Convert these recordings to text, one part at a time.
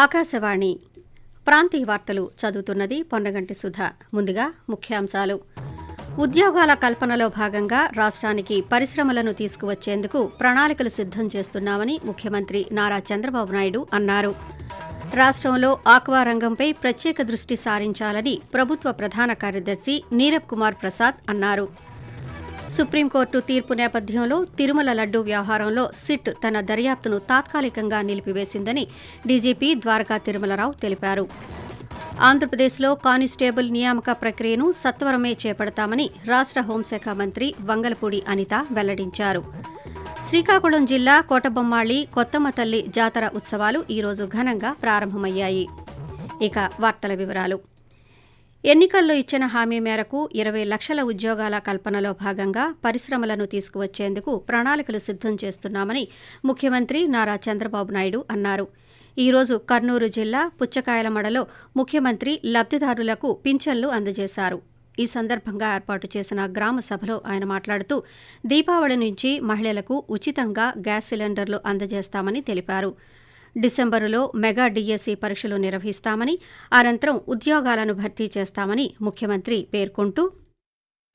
ఆకాశవాణి. ప్రాంతీయ వార్తలు చదువుతున్నది పొన్నగంటి సుధ. ముందుగా ముఖ్యాంశాలు. ఉద్యోగాల కల్పనలో భాగంగా రాష్ట్రానికి పరిశ్రమలను తీసుకువచ్చేందుకు ప్రణాళికలు సిద్ధం చేస్తున్నామని ముఖ్యమంత్రి నారా చంద్రబాబు నాయుడు అన్నారు. రాష్ట్రంలో ఆక్వా రంగంపై ప్రత్యేక దృష్టి సారించాలని ప్రభుత్వ ప్రధాన కార్యదర్శి నీరబ్ కుమార్ ప్రసాద్ అన్నారు. సుప్రీంకోర్టు తీర్పు నేపథ్యంలో తిరుమల లడ్డూ వ్యవహారంలో సిట్ తన దర్యాప్తును తాత్కాలికంగా నిలిపివేసిందని డీజీపీ ద్వారకా తిరుమలరావు తెలిపారు. ఆంధ్రప్రదేశ్లో కానిస్టేబుల్ నియామక ప్రక్రియను సత్వరమే చేపడతామని రాష్ట్ర హోంశాఖ మంత్రి వంగలపూడి అనిత వెల్లడించారు. శ్రీకాకుళం జిల్లా కోటబొమ్మాళి కొత్తమ్మ తల్లి జాతర ఉత్సవాలు ఈరోజు ఘనంగా ప్రారంభమయ్యాయి. ఇక వార్తల వివరాలు. ఎన్నికల్లో ఇచ్చిన హామీ మేరకు ఇరవై లక్షల ఉద్యోగాల కల్పనలో భాగంగా పరిశ్రమలను తీసుకువచ్చేందుకు ప్రణాళికలు సిద్ధం చేస్తున్నామని ముఖ్యమంత్రి నారా చంద్రబాబు నాయుడు అన్నారు. ఈ రోజు కర్నూలు జిల్లా పుచ్చకాయలమడలో ముఖ్యమంత్రి లబ్దిదారులకు పింఛన్లు అందజేశారు. ఈ సందర్భంగా ఏర్పాటు చేసిన గ్రామ సభలో ఆయన మాట్లాడుతూ దీపావళి నుంచి మహిళలకు ఉచితంగా గ్యాస్ సిలిండర్లు అందజేస్తామని తెలిపారు. డిసెంబరులో మెగా డిఎస్సి పరీక్షలు నిర్వహిస్తామని అనంతరం ఉద్యోగాలను భర్తీ చేస్తామని ముఖ్యమంత్రి పేర్కొంటూ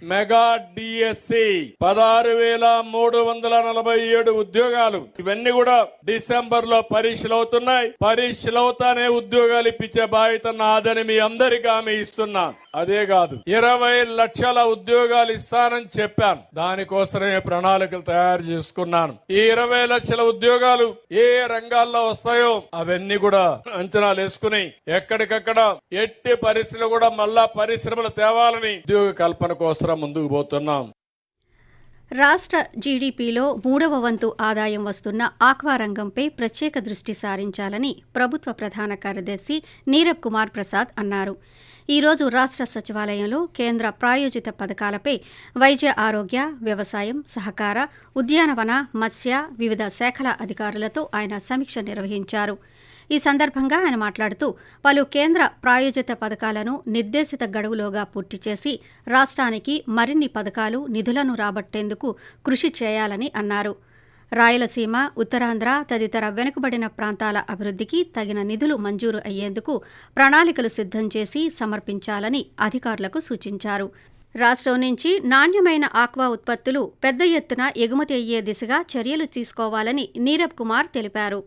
మెగా డిఎస్సి పదహారు వేల మూడు వందల నలభై ఏడు ఉద్యోగాలు. ఇవన్నీ కూడా డిసెంబర్లో పరీక్షలు అవుతున్నాయి. పరీక్షలు అవుతానే ఉద్యోగాలు ఇప్పించే బాధ్యత నాదని మీ అందరికీ ఆమె ఇస్తున్నా. అదే కాదు ఇరవై లక్షల ఉద్యోగాలు ఇస్తానని చెప్పాను. దానికోసమే ప్రణాళికలు తయారు చేసుకున్నాను. ఈ ఇరవై లక్షల ఉద్యోగాలు ఏ రంగాల్లో వస్తాయో అవన్నీ కూడా అంచనాలు వేసుకుని ఎక్కడికక్కడ ఎట్టి పరిస్థితులు కూడా మళ్ళా పరిశ్రమలు తేవాలని ఉద్యోగ కల్పన కోసం ముందుకు పోతున్నాం. రాష్ట్ర జీడీపీలో మూడవ వంతు ఆదాయం వస్తున్న ఆక్వా రంగంపై ప్రత్యేక దృష్టి సారించాలని ప్రభుత్వ ప్రధాన కార్యదర్శి నీరబ్ కుమార్ ప్రసాద్ అన్నారు. ఈ రోజు రాష్ట్ర సచివాలయంలో కేంద్ర ప్రాయోజిత పథకాలపై వైద్య ఆరోగ్య వ్యవసాయం సహకార ఉద్యానవన మత్స్య వివిధ శాఖల అధికారులతో ఆయన సమీక్ష నిర్వహించారు. ఈ సందర్భంగా ఆయన మాట్లాడుతూ పలు కేంద్ర ప్రాయోజిత పథకాలను నిర్దేశిత గడువులోగా పూర్తి చేసి రాష్ట్రానికి మరిన్ని పథకాలు నిధులను రాబట్టేందుకు కృషి చేయాలని అన్నారు. రాయలసీమ ఉత్తరాంధ్ర తదితర వెనుకబడిన ప్రాంతాల అభివృద్ధికి తగిన నిధులు మంజూరు అయ్యేందుకు ప్రణాళికలు సిద్ధం చేసి సమర్పించాలని అధికారులకు సూచించారు. రాష్ట్రం నుంచి నాణ్యమైన ఆక్వా ఉత్పత్తులు పెద్ద ఎత్తున ఎగుమతి అయ్యే దిశగా చర్యలు తీసుకోవాలని నీరబ్ కుమార్ తెలిపారు.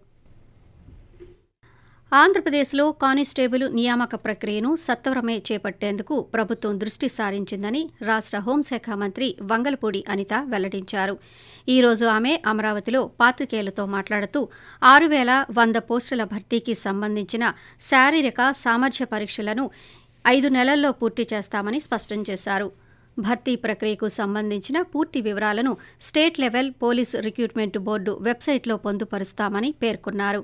ఆంధ్రప్రదేశ్లో కానిస్టేబుల్ నియామక ప్రక్రియను సత్వరమే చేపట్టేందుకు ప్రభుత్వం దృష్టి సారించిందని రాష్ట్ర హోంశాఖ మంత్రి వంగలపూడి అనిత వెల్లడించారు. ఈ రోజు ఆమె అమరావతిలో పాత్రికేయులతో మాట్లాడుతూ ఆరు వేల వంద పోస్టుల భర్తీకి సంబంధించిన శారీరక సామర్థ్య పరీక్షలను ఐదు నెలల్లో పూర్తి చేస్తామని స్పష్టం చేశారు. భర్తీ ప్రక్రియకు సంబంధించిన పూర్తి వివరాలను state level police recruitment board వెబ్సైట్లో పొందుపరుస్తామని పేర్కొన్నారు.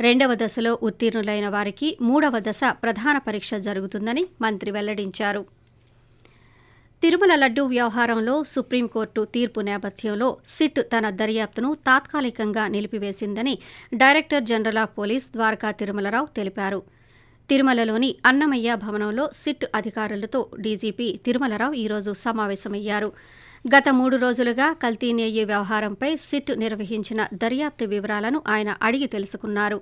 రెండవ దశలో ఉత్తీర్ణులైన వారికి మూడవ దశ ప్రధాన పరీక్ష జరుగుతుందని మంత్రి వెల్లడించారు. తిరుమల లడ్డూ వ్యవహారంలో సుప్రీంకోర్టు తీర్పు నేపథ్యంలో సిట్ తన దర్యాప్తును తాత్కాలికంగా నిలిపివేసిందని director general of police Dwaraka Tirumala Rao తెలిపారు. తిరుమలలోని అన్నమయ్య భవనంలో సిట్ అధికారులతో డీజీపీ తిరుమలరావు ఈరోజు సమావేశమయ్యారు. గత మూడు రోజులుగా కల్తీ వ్యవహారంపై సిట్ నిర్వహించిన దర్యాప్తు వివరాలను ఆయన అడిగి తెలుసుకున్నారు.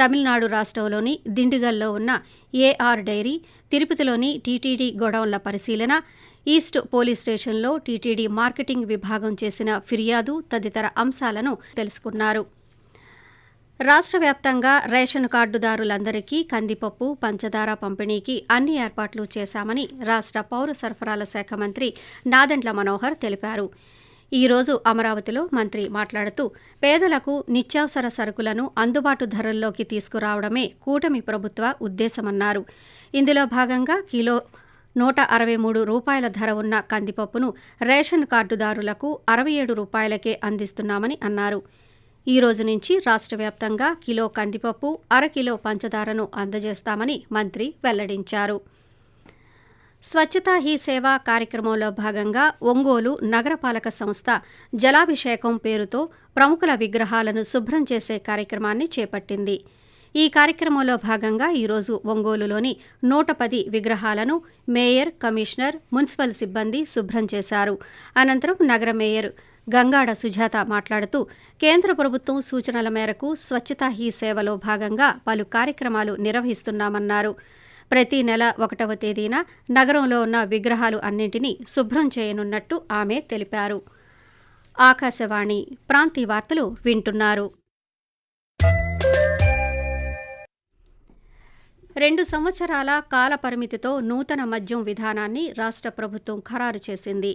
తమిళనాడు రాష్ట్రంలోని దిండిగల్లో ఉన్న ఏఆర్ డైరీ తిరుపతిలోని టీటీడీ గొడవల పరిశీలన ఈస్ట్ పోలీస్ స్టేషన్లో టీటీడీ మార్కెటింగ్ విభాగం చేసిన ఫిర్యాదు తదితర అంశాలను తెలుసుకున్నారు. రాష్ట్ర వ్యాప్తంగా రేషన్ కార్డుదారులందరికీ కందిపప్పు పంచదార పంపిణీకి అన్ని ఏర్పాట్లు చేశామని రాష్ట్ర పౌర సరఫరాల శాఖ మంత్రి నాదెండ్ల మనోహర్ తెలిపారు. ఈ రోజు అమరావతిలో మంత్రి మాట్లాడుతూ పేదలకు నిత్యావసర సరుకులను అందుబాటు ధరల్లోకి తీసుకురావడమే కూటమి ప్రభుత్వ ఉద్దేశమన్నారు. ఇందులో భాగంగా కిలో నూట అరవై మూడు రూపాయల ధర ఉన్న కందిపప్పును రేషన్ కార్డుదారులకు అరవై ఏడు రూపాయలకే అందిస్తున్నామని అన్నారు. ఈ రోజు నుంచి రాష్ట్ర వ్యాప్తంగా కిలో కందిపప్పు అరకిలో పంచదారను అందజేస్తామని మంత్రి వెల్లడించారు. స్వచ్ఛతా హీ సేవ కార్యక్రమంలో భాగంగా ఒంగోలు నగరపాలక సంస్థ జలాభిషేకం పేరుతో ప్రముఖుల విగ్రహాలను శుభ్రం చేసే కార్యక్రమాన్ని చేపట్టింది. ఈ కార్యక్రమంలో భాగంగా ఈరోజు ఒంగోలులోని నూట పది విగ్రహాలను మేయర్ కమిషనర్ మున్సిపల్ సిబ్బంది శుభ్రం చేశారు. అనంతరం నగర మేయర్ గంగాడ సుజాత మాట్లాడుతూ కేంద్ర ప్రభుత్వం సూచనల మేరకు స్వచ్ఛతా హీ సేవలో భాగంగా పలు కార్యక్రమాలు నిర్వహిస్తున్నామన్నారు. ప్రతి నెల ఒకటవ తేదీన నగరంలో ఉన్న విగ్రహాలు అన్నింటినీ శుభ్రం చేయనున్నట్టు ఆమె తెలిపారు. ఆకాశవాణి ప్రాంతీయ వార్తలు వింటున్నారు. రెండు సంవత్సరాల కాల పరిమితితో నూతన మద్యం విధానాన్ని రాష్ట్ర ప్రభుత్వం ఖరారు చేసింది.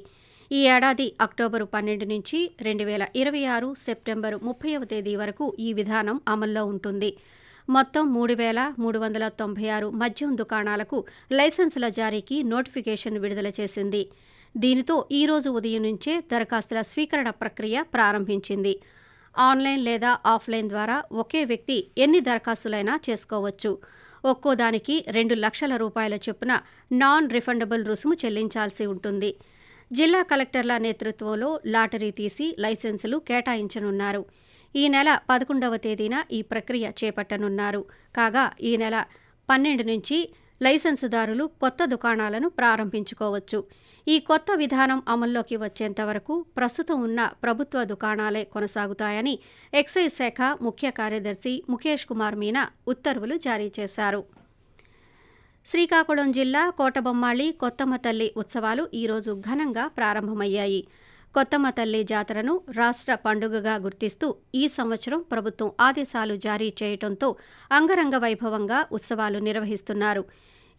ఈ ఏడాది అక్టోబరు పన్నెండు నుంచి రెండు వేల ఇరవై ఆరు సెప్టెంబరు ముప్పైవ తేదీ వరకు ఈ విధానం అమల్లో ఉంటుంది. మొత్తం మూడు వేల మూడు వందల తొంభై ఆరు మద్యం దుకాణాలకు లైసెన్సుల జారీకి నోటిఫికేషన్ విడుదల చేసింది. దీనితో ఈ రోజు ఉదయం నుంచే దరఖాస్తుల స్వీకరణ ప్రక్రియ ప్రారంభించింది. ఆన్లైన్ లేదా ఆఫ్లైన్ ద్వారా ఒకే వ్యక్తి ఎన్ని దరఖాస్తులైనా చేసుకోవచ్చు. ఒక్కో దానికి రెండు లక్షల రూపాయల చొప్పున నాన్ రిఫండబుల్ రుసుము చెల్లించాల్సి ఉంటుంది. జిల్లా కలెక్టర్ల నేతృత్వంలో లాటరీ తీసి లైసెన్సులు కేటాయించనున్నారు. ఈ నెల పదకొండవ తేదీన ఈ ప్రక్రియ చేపట్టనున్నారు. కాగా ఈ నెల పన్నెండు నుంచి లైసెన్సుదారులు కొత్త దుకాణాలను ప్రారంభించుకోవచ్చు. ఈ కొత్త విధానం అమల్లోకి వచ్చేంత వరకు ప్రస్తుతం ఉన్న ప్రభుత్వ దుకాణాలే కొనసాగుతాయని ఎక్సైజ్ శాఖ ముఖ్య కార్యదర్శి ముఖేష్ కుమార్ మీనా ఉత్తర్వులు జారీ చేశారు. శ్రీకాకుళం జిల్లా కోటబొమ్మాళి కొత్తమ్మ తల్లి ఉత్సవాలు ఈరోజు ఘనంగా ప్రారంభమయ్యాయి. కొత్తమ్మ తల్లి జాతరను రాష్ట్ర పండుగగా గుర్తిస్తూ ఈ సంవత్సరం ప్రభుత్వం ఆదేశాలు జారీ చేయడంతో అంగరంగ వైభవంగా ఉత్సవాలు నిర్వహిస్తున్నారు.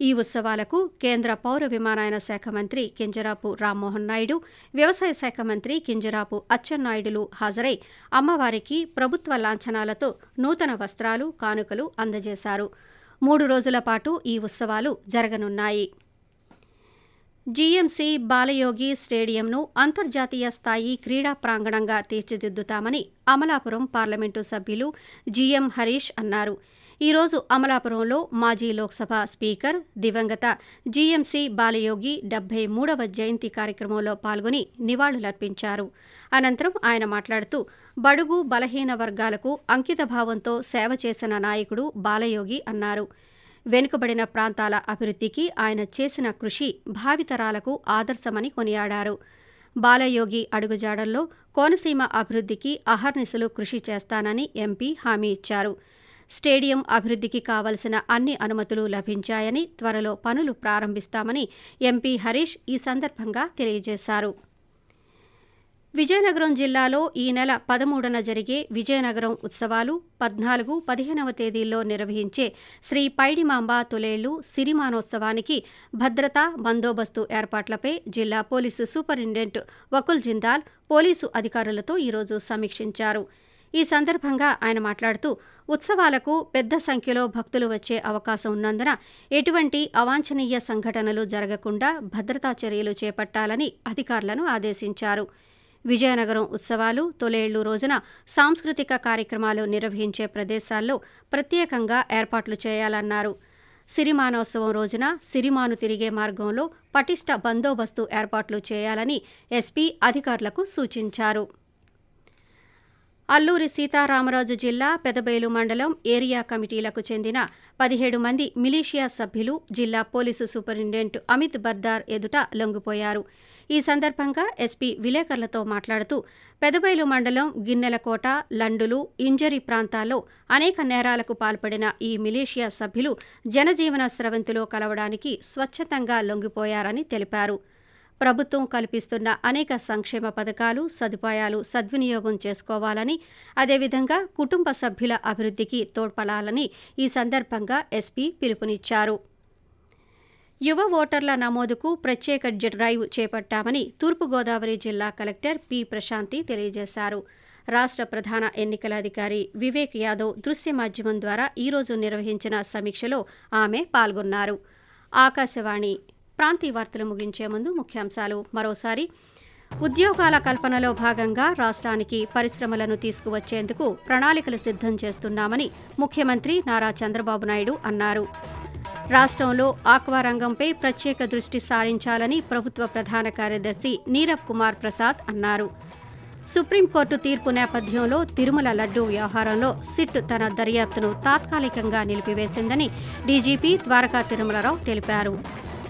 ఈ ఉత్సవాలకు కేంద్ర పౌర విమానయాన శాఖ మంత్రి కింజరాపు రామ్మోహన్ నాయుడు వ్యవసాయ శాఖ మంత్రి కింజరాపు అచ్చెన్నాయుడులు హాజరై అమ్మవారికి ప్రభుత్వ లాంఛనాలతో నూతన వస్త్రాలు కానుకలు అందజేశారు. మూడు రోజుల పాటు ఈ ఉత్సవాలు జరగనున్నాయి. జీఎంసీ బాలయోగి స్టేడియంను అంతర్జాతీయ స్థాయి క్రీడా ప్రాంగణంగా తీర్చిదిద్దుతామని అమలాపురం పార్లమెంటు సభ్యులు జీఎం హరీష్ అన్నారు. ఈరోజు అమలాపురంలో మాజీ లోక్సభ స్పీకర్ దివంగత జీఎంసీ బాలయోగి డెబ్బై మూడవ జయంతి కార్యక్రమంలో పాల్గొని నివాళులర్పించారు. అనంతరం ఆయన మాట్లాడుతూ బడుగు బలహీన వర్గాలకు అంకితభావంతో సేవ చేసిన నాయకుడు బాలయోగి అన్నారు. వెనుకబడిన ప్రాంతాల అభివృద్ధికి ఆయన చేసిన కృషి భావితరాలకు ఆదర్శమని కొనియాడారు. బాలయోగి అడుగుజాడల్లో కోనసీమ అభివృద్ధికి అహర్నిశలు కృషి చేస్తానని ఎంపీ హామీ ఇచ్చారు. స్టేడియం అభివృద్ధికి కావలసిన అన్ని అనుమతులు లభించాయని త్వరలో పనులు ప్రారంభిస్తామని ఎంపీ హరీష్ ఈ సందర్భంగా తెలియజేశారు. విజయనగరం జిల్లాలో ఈ నెల పదమూడున జరిగే విజయనగరం ఉత్సవాలు పద్నాలుగు పదిహేనవ తేదీల్లో నిర్వహించే శ్రీ పైడిమాంబ తొలేళ్ళు సిరిమానోత్సవానికి భద్రతా బందోబస్తు ఏర్పాట్లపై జిల్లా police superintendent Vakul Jindal police అధికారులతో ఈరోజు సమీక్షించారు. ఈ సందర్భంగా ఆయన మాట్లాడుతూ ఉత్సవాలకు పెద్ద సంఖ్యలో భక్తులు వచ్చే అవకాశం ఉన్నందున ఎటువంటి అవాంఛనీయ సంఘటనలు జరగకుండా భద్రతా చర్యలు చేపట్టాలని అధికారులను ఆదేశించారు. విజయనగరం ఉత్సవాలు తొలేళ్ళు రోజున సాంస్కృతిక కార్యక్రమాలు నిర్వహించే ప్రదేశాల్లో ప్రత్యేకంగా ఏర్పాట్లు చేయాలన్నారు. సిరిమానోత్సవం రోజున సిరిమాను తిరిగే మార్గంలో పటిష్ట బందోబస్తు ఏర్పాట్లు చేయాలని ఎస్పీ అధికారులకు సూచించారు. అల్లూరి సీతారామరాజు జిల్లా పెదబేలు మండలం ఏరియా కమిటీలకు చెందిన పదిహేడు మంది మిలీషియా సభ్యులు జిల్లా పోలీసు సూపరింటెండెంట్ అమిత్ బర్దార్ ఎదుట లొంగిపోయారు. ఈ సందర్భంగా ఎస్పీ విలేకరులతో మాట్లాడుతూ పెదబైలు మండలం గిన్నెలకోట లండులు ఇంజరీ ప్రాంతాల్లో అనేక నేరాలకు పాల్పడిన ఈ మిలీషియా సభ్యులు జనజీవన స్రవంతిలో కలవడానికి స్వచ్ఛతంగా లొంగిపోయారని తెలిపారు. ప్రభుత్వం కల్పిస్తున్న అనేక సంక్షేమ పథకాలు సదుపాయాలు సద్వినియోగం చేసుకోవాలని అదేవిధంగా కుటుంబ సభ్యుల అభివృద్ధికి తోడ్పడాలని ఈ సందర్భంగా ఎస్పీ పిలుపునిచ్చారు. యువ ఓటర్ల నమోదుకు ప్రత్యేక డ్రైవ్ చేపట్టామని తూర్పుగోదావరి జిల్లా కలెక్టర్ పి ప్రశాంతి తెలియజేశారు. రాష్ట్ర ప్రధాన ఎన్నికల అధికారి వివేక్ యాదవ్ దృశ్య మాధ్యమం ద్వారా ఈరోజు నిర్వహించిన సమీక్షలో ఆమె పాల్గొన్నారు. ఆకాశవాణి ప్రాంతీయ వార్తలు ముగించే ముందు ముఖ్యాంశాలు. మరోసారి ఉద్యోగాల కల్పనలో భాగంగా రాష్ట్రానికి పరిశ్రమలను తీసుకువచ్చేందుకు ప్రణాళికలు సిద్ధం చేస్తున్నామని ముఖ్యమంత్రి నారా చంద్రబాబు నాయుడు అన్నారు. రాష్ట్రంలో ఆక్వా రంగంపై ప్రత్యేక దృష్టి సారించాలని ప్రభుత్వ ప్రధాన కార్యదర్శి నీరబ్ కుమార్ ప్రసాద్ అన్నారు. సుప్రీంకోర్టు తీర్పు నేపథ్యంలో తిరుమల లడ్డూ వ్యవహారంలో సిట్ తన దర్యాప్తును తాత్కాలికంగా నిలిపివేసిందని డీజీపీ ద్వారకా తిరుమలరావు తెలిపారు.